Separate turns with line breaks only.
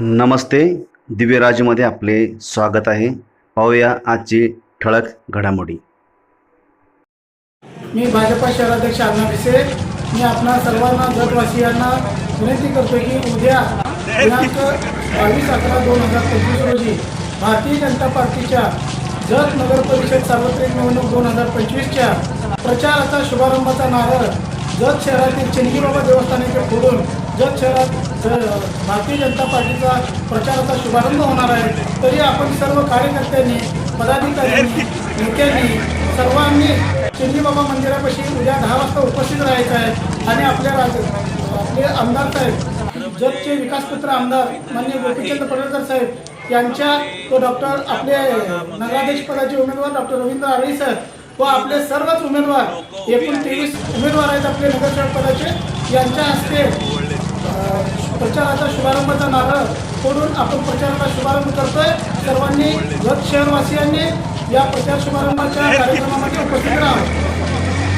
नमस्ते दिव्यराजमध्ये आपले स्वागत आहे. पाहूया आजची ठळक घडामोडी.
मी भाजपा शहराध्यक्ष अण्णा भिसे. मी आपणा सर्वांना जतवासियांना विनंती करतो की उद्या दिनांक बावीस अकरा दोन हजार पंचवीस रोजी भारतीय जनता पार्टीच्या जत नगर परिषद सार्वत्रिक निवडणूक दोन हजार पंचवीसच्या प्रचाराचा शुभारंभाचा नारळ जत शहरातील चिंगीबाबा देवस्थानाचे फोडून जत शहरात भारतीय जनता पार्टीचा प्रचाराचा शुभारंभ होणार आहे. तरी आपण सर्व कार्यकर्त्यांनी पदाधिकाऱ्यांनी नेत्यांनी सर्वांनी चिंदीबाबा मंदिरापाशी उद्या दहा वाजता उपस्थित राहायचं आहे. आणि आपल्या राज आपले आमदार साहेब जतचे विकासपुत्र आमदार माननीय गोपीचंद पडळकर साहेब यांच्या तो डॉक्टर आपले नगराध्यक्ष पदाचे उमेदवार डॉक्टर रवींद्र आळी सर व आपले सर्वच उमेदवार एकूण तेवीस उमेदवार आहेत आपले नगरसेवक पदाचे यांच्या हस्ते प्रचाराचा शुभारंभाचा नारळ फोडून आपण प्रचाराचा शुभारंभ करतोय. सर्वांनी जत शहरवासियांनी या प्रचार शुभारंभाच्या कार्यक्रमामध्ये उपस्थित राहावं